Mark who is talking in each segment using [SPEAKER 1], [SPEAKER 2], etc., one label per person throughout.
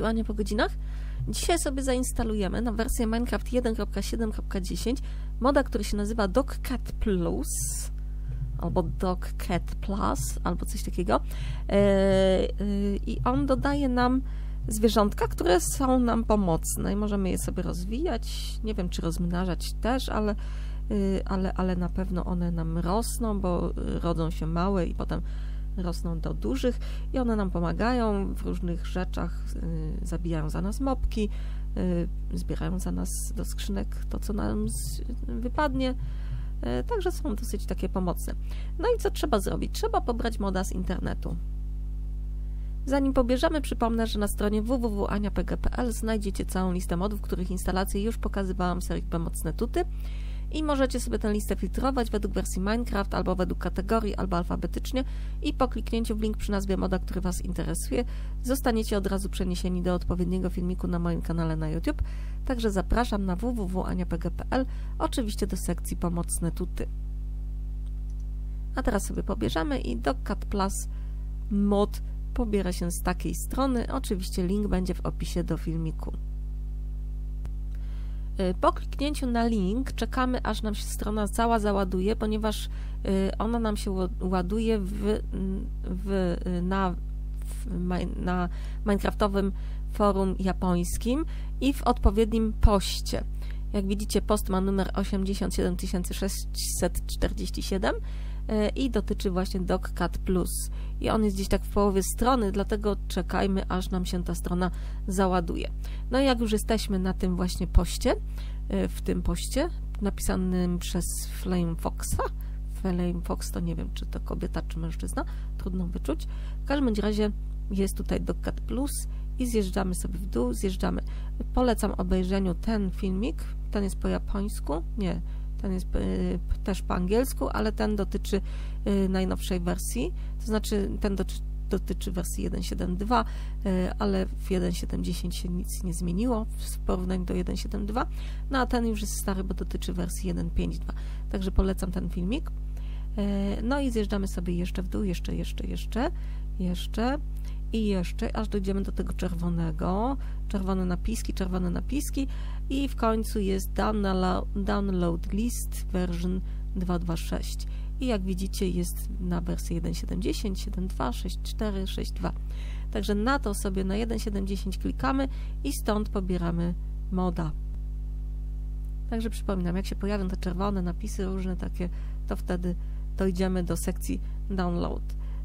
[SPEAKER 1] Ania po godzinach. Dzisiaj sobie zainstalujemy na wersję Minecraft 1.7.10 moda, który się nazywa DocCat Plus albo DocCat Plus, albo coś takiego. E, e, I on dodaje nam zwierzątka, które są nam pomocne i możemy je sobie rozwijać. Nie wiem, czy rozmnażać też, ale, e, ale, ale na pewno one nam rosną, bo rodzą się małe i potem rosną do dużych i one nam pomagają w różnych rzeczach, y, zabijają za nas mopki, y, zbierają za nas do skrzynek to, co nam wypadnie, y, także są dosyć takie pomocne. No i co trzeba zrobić? Trzeba pobrać moda z internetu. Zanim pobierzemy, przypomnę, że na stronie www.aniapg.pl znajdziecie całą listę modów, których instalację już pokazywałam w serii Mocne Tuty i możecie sobie tę listę filtrować według wersji Minecraft albo według kategorii, albo alfabetycznie i po kliknięciu w link przy nazwie moda, który Was interesuje, zostaniecie od razu przeniesieni do odpowiedniego filmiku na moim kanale na YouTube. Także zapraszam na www.aniapg.pl, oczywiście do sekcji pomocne tuty. A teraz sobie pobierzemy i DocCat Plus mod pobiera się z takiej strony. Oczywiście link będzie w opisie do filmiku. Y, po kliknięciu na link czekamy, aż nam się strona cała załaduje, ponieważ y, ona nam się ładuje w, w, na, w, na Minecraftowym forum japońskim i w odpowiednim poście. Jak widzicie, post ma numer 87647 y, i dotyczy właśnie DocCat Plus. I on jest gdzieś tak w połowie strony, dlatego czekajmy, aż nam się ta strona załaduje. No i jak już jesteśmy na tym właśnie poście, e, w tym poście napisanym przez Flame Foxa, Flame Fox to nie wiem, czy to kobieta, czy mężczyzna, trudno wyczuć. W każdym razie jest tutaj DocCat Plus i zjeżdżamy sobie w dół, zjeżdżamy. Polecam obejrzeniu ten filmik, ten jest po japońsku, nie, ten jest y, też po angielsku, ale ten dotyczy y, najnowszej wersji, to znaczy ten dotyczy wersji 1.7.2, y, ale w 1.7.10 się nic nie zmieniło w porównaniu do 1.7.2, no a ten już jest stary, bo dotyczy wersji 1.5.2. Także polecam ten filmik. No i zjeżdżamy sobie jeszcze w dół, jeszcze, jeszcze, jeszcze, jeszcze i jeszcze, aż dojdziemy do tego czerwonego, czerwone napiski, czerwone napiski. I w końcu jest download list version 226 i jak widzicie jest na wersji 1.7.10, 7.2, 6.4, 6.2 także na to sobie na 1.7.10 klikamy i stąd pobieramy moda. Także przypominam, jak się pojawią te czerwone napisy różne takie, to wtedy dojdziemy do sekcji download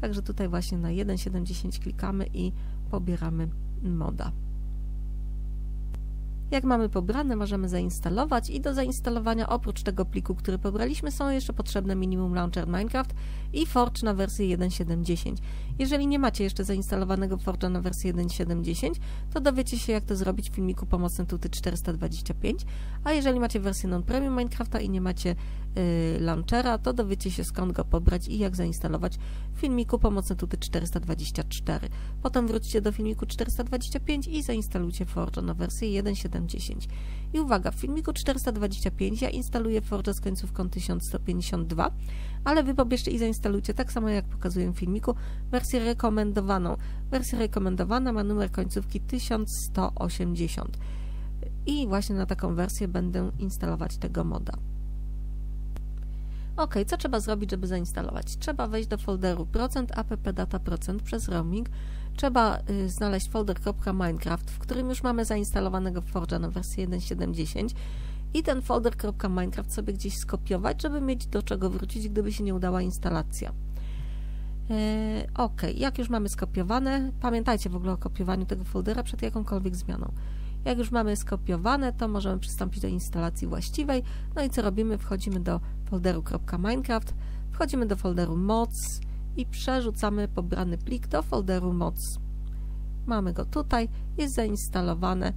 [SPEAKER 1] Także tutaj właśnie na 1.7.10 klikamy i pobieramy moda. Jak mamy pobrane, możemy zainstalować i do zainstalowania oprócz tego pliku, który pobraliśmy, są jeszcze potrzebne minimum launcher Minecraft i Forge na wersję 1.7.10. Jeżeli nie macie jeszcze zainstalowanego Forge'a na wersję 1.7.10, to dowiecie się jak to zrobić w filmiku pomocnym Tuty 425, a jeżeli macie wersję non-premium Minecrafta i nie macie yy, launchera, to dowiecie się skąd go pobrać i jak zainstalować w filmiku pomocnym Tuty 424. Potem wróćcie do filmiku 425 i zainstalujcie Forge'a na wersję 1.7.10. I uwaga, w filmiku 425 ja instaluję Forge'a z końcówką 1152, ale Wy pobierzcie i zainstalujcie tak samo jak pokazuję w filmiku wersję rekomendowaną. Wersja rekomendowana ma numer końcówki 1180 i właśnie na taką wersję będę instalować tego moda. Ok, co trzeba zrobić, żeby zainstalować? Trzeba wejść do folderu procent .app procent przez roaming. Trzeba y, znaleźć folder .minecraft, w którym już mamy zainstalowanego Forge'a na wersję 1.7.10 i ten folder .minecraft sobie gdzieś skopiować, żeby mieć do czego wrócić, gdyby się nie udała instalacja. E, ok, jak już mamy skopiowane, pamiętajcie w ogóle o kopiowaniu tego foldera przed jakąkolwiek zmianą. Jak już mamy skopiowane, to możemy przystąpić do instalacji właściwej. No i co robimy? Wchodzimy do folderu .minecraft, wchodzimy do folderu moc i przerzucamy pobrany plik do folderu moc. Mamy go tutaj, jest zainstalowane,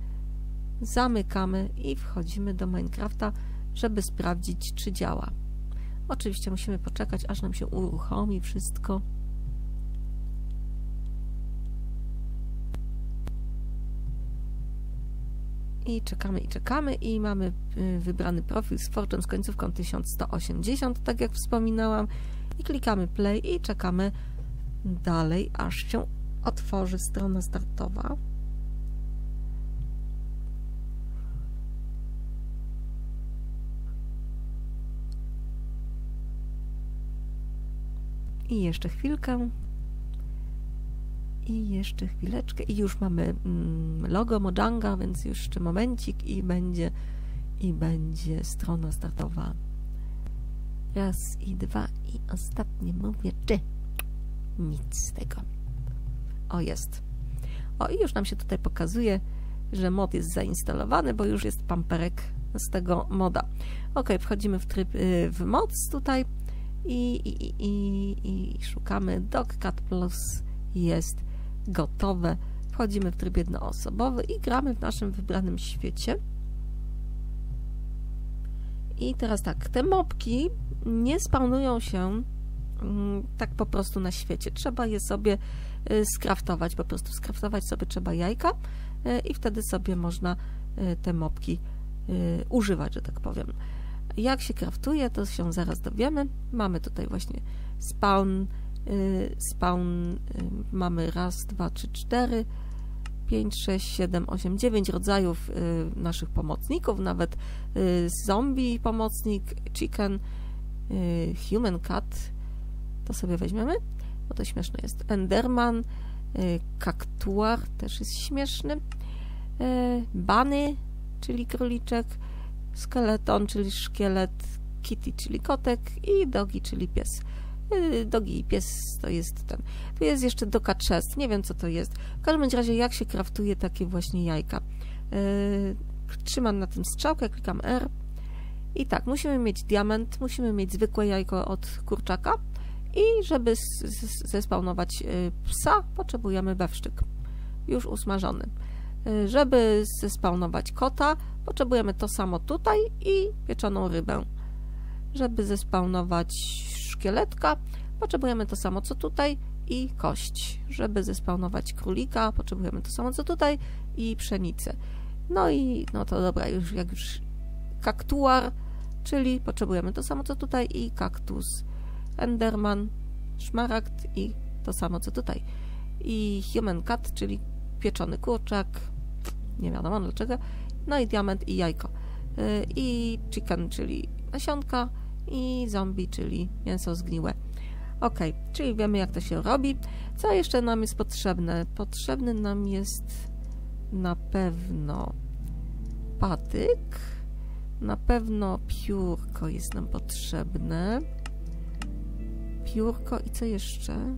[SPEAKER 1] zamykamy i wchodzimy do Minecrafta, żeby sprawdzić, czy działa. Oczywiście musimy poczekać, aż nam się uruchomi wszystko. I czekamy, i czekamy, i mamy y, wybrany profil z Fortune z końcówką 1180, tak jak wspominałam i klikamy play i czekamy dalej, aż się otworzy strona startowa. I jeszcze chwilkę. I jeszcze chwileczkę. I już mamy mm, logo Mojanga, więc już jeszcze momencik i będzie, i będzie strona startowa. Raz i dwa i ostatnie mówię czy. Nic z tego. O, jest. O, i już nam się tutaj pokazuje, że mod jest zainstalowany, bo już jest pamperek z tego moda. Ok, wchodzimy w tryb y, w moc tutaj i, i, i, i szukamy DocCat Plus jest gotowe. Wchodzimy w tryb jednoosobowy i gramy w naszym wybranym świecie. I teraz tak, te mopki nie spawnują się mm, tak po prostu na świecie. Trzeba je sobie y, skraftować, po prostu skraftować sobie trzeba jajka y, i wtedy sobie można y, te mopki używać, że tak powiem. Jak się kraftuje, to się zaraz dowiemy. Mamy tutaj właśnie spawn, spawn mamy raz, dwa, trzy, cztery, 5, 6, 7, 8, 9 rodzajów y, naszych pomocników, nawet y, zombie pomocnik, chicken, y, human cat, to sobie weźmiemy, bo to śmieszne jest. Enderman, kaktuar, też jest śmieszny, bany, czyli króliczek, skeleton, czyli szkielet, kitty, czyli kotek. I dogi, czyli pies. Dogi pies to jest ten. Tu jest jeszcze doka chest, nie wiem co to jest. W każdym razie jak się kraftuje takie właśnie jajka. Yy, trzymam na tym strzałkę, klikam R i tak, musimy mieć diament, musimy mieć zwykłe jajko od kurczaka i żeby zespawnować y, psa, potrzebujemy bewsztyk, już usmażony. Y, żeby zespawnować kota, potrzebujemy to samo tutaj i pieczoną rybę. Żeby zespawnować szkieletka, potrzebujemy to samo co tutaj i kość. Żeby zespawnować królika, potrzebujemy to samo co tutaj i pszenicę. No i no to dobra, już jak już kaktuar, czyli potrzebujemy to samo co tutaj i kaktus. Enderman, szmaragd i to samo co tutaj. I human cat, czyli pieczony kurczak, nie wiadomo dlaczego. No i diament i jajko. Y, I chicken, czyli nasionka i zombie, czyli mięso zgniłe. Ok, czyli wiemy jak to się robi. Co jeszcze nam jest potrzebne? Potrzebny nam jest na pewno patyk, na pewno piórko jest nam potrzebne. Piórko i co jeszcze?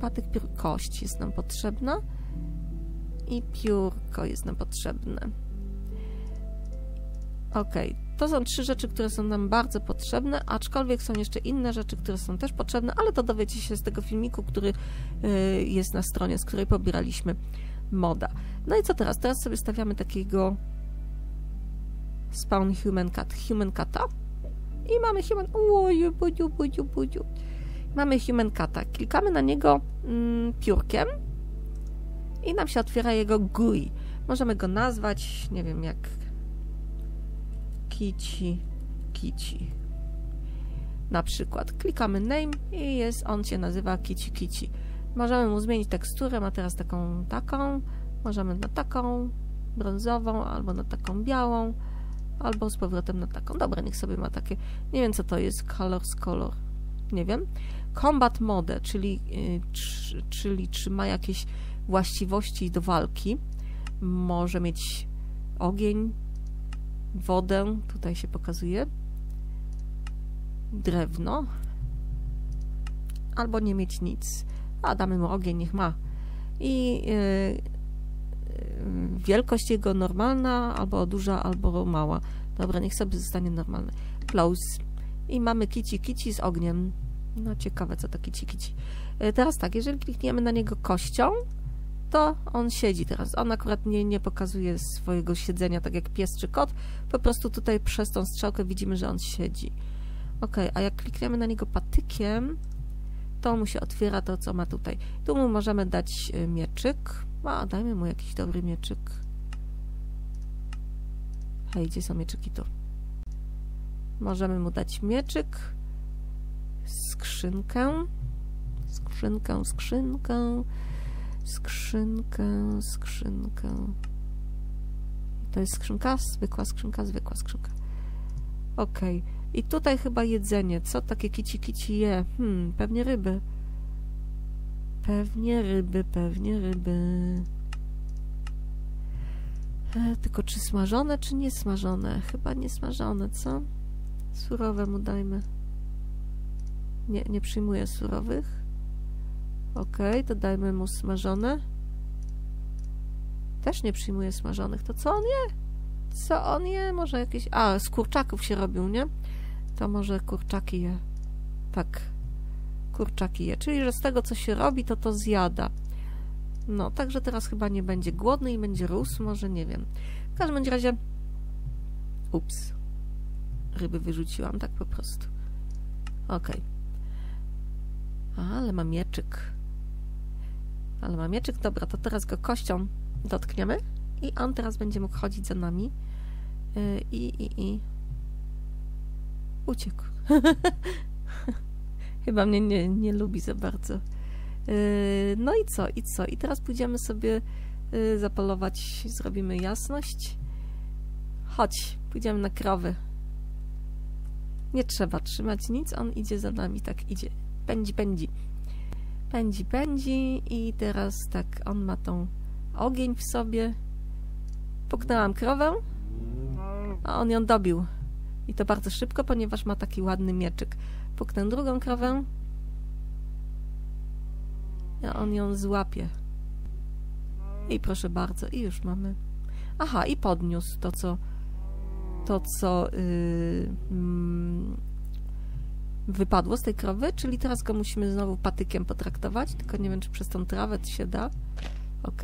[SPEAKER 1] Patyk, piór, kość jest nam potrzebna i piórko jest nam potrzebne. Ok, to są trzy rzeczy, które są nam bardzo potrzebne, aczkolwiek są jeszcze inne rzeczy, które są też potrzebne, ale to dowiecie się z tego filmiku, który y, jest na stronie, z której pobieraliśmy moda. No i co teraz? Teraz sobie stawiamy takiego spawn human cat, human cata i mamy human... Oju, budziu, budziu, budziu. Mamy human cata. Klikamy na niego mm, piórkiem i nam się otwiera jego GUI. Możemy go nazwać, nie wiem jak kici, kici. Na przykład klikamy name i jest, on się nazywa kici kici. Możemy mu zmienić teksturę, ma teraz taką, taką, możemy na taką brązową, albo na taką białą, albo z powrotem na taką. Dobra, niech sobie ma takie, nie wiem co to jest, colors color, nie wiem. Combat mode, czyli, yy, czyli czy ma jakieś właściwości do walki. Może mieć ogień, wodę, tutaj się pokazuje, drewno, albo nie mieć nic. A damy mu ogień, niech ma. I yy, wielkość jego normalna, albo duża, albo mała. Dobra, niech sobie zostanie normalny. Close. I mamy kici kici z ogniem. No ciekawe, co to kici kici. Yy, teraz tak, jeżeli klikniemy na niego kością, to on siedzi teraz. On akurat nie, nie pokazuje swojego siedzenia tak jak pies czy kot, po prostu tutaj przez tą strzałkę widzimy, że on siedzi. Ok, a jak klikniemy na niego patykiem, to mu się otwiera to, co ma tutaj. Tu mu możemy dać y, mieczyk. A, dajmy mu jakiś dobry mieczyk. Hej, gdzie są mieczyki tu? Możemy mu dać mieczyk, skrzynkę, skrzynkę, skrzynkę, skrzynkę, skrzynkę. To jest skrzynka, zwykła skrzynka, zwykła skrzynka. Ok. I tutaj chyba jedzenie. Co takie kici kici je? Hmm, pewnie ryby. Pewnie ryby, pewnie ryby. E, tylko czy smażone, czy nie smażone? Chyba nie smażone, co? Surowe mu dajmy. Nie, nie przyjmuję surowych. Ok, to dajmy mu smażone. Też nie przyjmuję smażonych. To co on je? Co on je? Może jakieś... A, z kurczaków się robił, nie? To może kurczaki je. Tak. Kurczaki je. Czyli, że z tego, co się robi, to to zjada. No, także teraz chyba nie będzie głodny i będzie rósł, może nie wiem. W każdym razie... Ups. Ryby wyrzuciłam, tak po prostu. Okej. Okay. Ale ma mieczyk. Ale ma mieczyk. Dobra, to teraz go kością dotkniemy i on teraz będzie mógł chodzić za nami. Yy, I, i, i... Uciekł. Chyba mnie nie, nie lubi za bardzo. Yy, no i co, i co? I teraz pójdziemy sobie yy, zapolować, zrobimy jasność. Chodź, pójdziemy na krowy. Nie trzeba trzymać nic, on idzie za nami, tak idzie. Pędzi, pędzi. Pędzi, pędzi i teraz tak, on ma tą ogień w sobie. Puknęłam krowę, a on ją dobił. I to bardzo szybko, ponieważ ma taki ładny mieczyk. Puknę drugą krowę, a on ją złapie. I proszę bardzo, i już mamy. Aha, i podniósł to, co to, co yy, yy, wypadło z tej krowy, czyli teraz go musimy znowu patykiem potraktować, tylko nie wiem, czy przez tą trawę się da. Ok.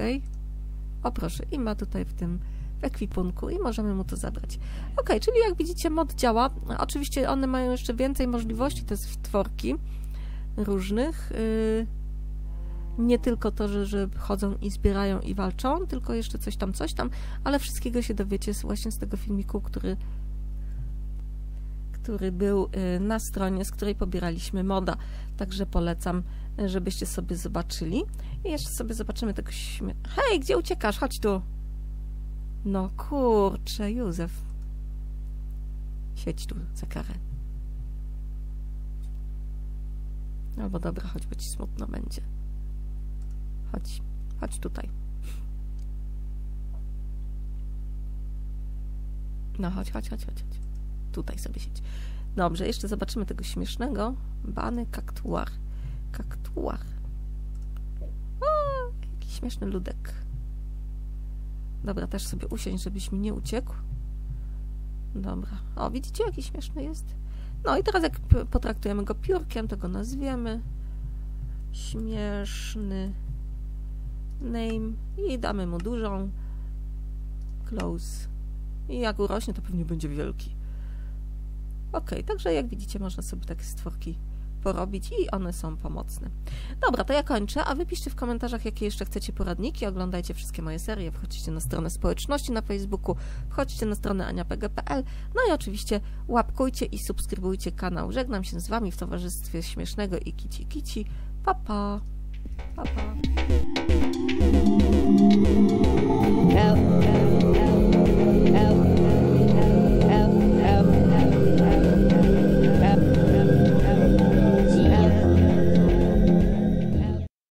[SPEAKER 1] O proszę, i ma tutaj w tym w ekwipunku i możemy mu to zabrać. Ok, czyli jak widzicie mod działa. Oczywiście one mają jeszcze więcej możliwości, te stworki różnych. Yy, nie tylko to, że, że chodzą i zbierają i walczą, tylko jeszcze coś tam, coś tam, ale wszystkiego się dowiecie właśnie z tego filmiku, który który był y, na stronie, z której pobieraliśmy moda. Także polecam, żebyście sobie zobaczyli. I jeszcze sobie zobaczymy tego śmie... Hej, gdzie uciekasz? Chodź tu. No kurczę, Józef. Siedź tu za karę. Albo dobra, choćby ci smutno będzie. Chodź, chodź tutaj. No chodź, chodź, chodź, chodź. chodź. Tutaj sobie siedź. Dobrze, jeszcze zobaczymy tego śmiesznego. Bany kaktuar. Kaktuar. O, jaki śmieszny ludek. Dobra, też sobie usiądź, żebyś mi nie uciekł. Dobra. O, widzicie, jaki śmieszny jest? No i teraz jak potraktujemy go piórkiem, to go nazwiemy. Śmieszny name i damy mu dużą close i jak urośnie to pewnie będzie wielki Ok, także jak widzicie, można sobie takie stworki porobić i one są pomocne. Dobra, to ja kończę, a wypiszcie w komentarzach, jakie jeszcze chcecie poradniki, oglądajcie wszystkie moje serie, wchodźcie na stronę społeczności na Facebooku, wchodźcie na stronę aniapg.pl, no i oczywiście łapkujcie i subskrybujcie kanał. Żegnam się z Wami w towarzystwie Śmiesznego i Kici Kici. Pa, pa! pa, pa.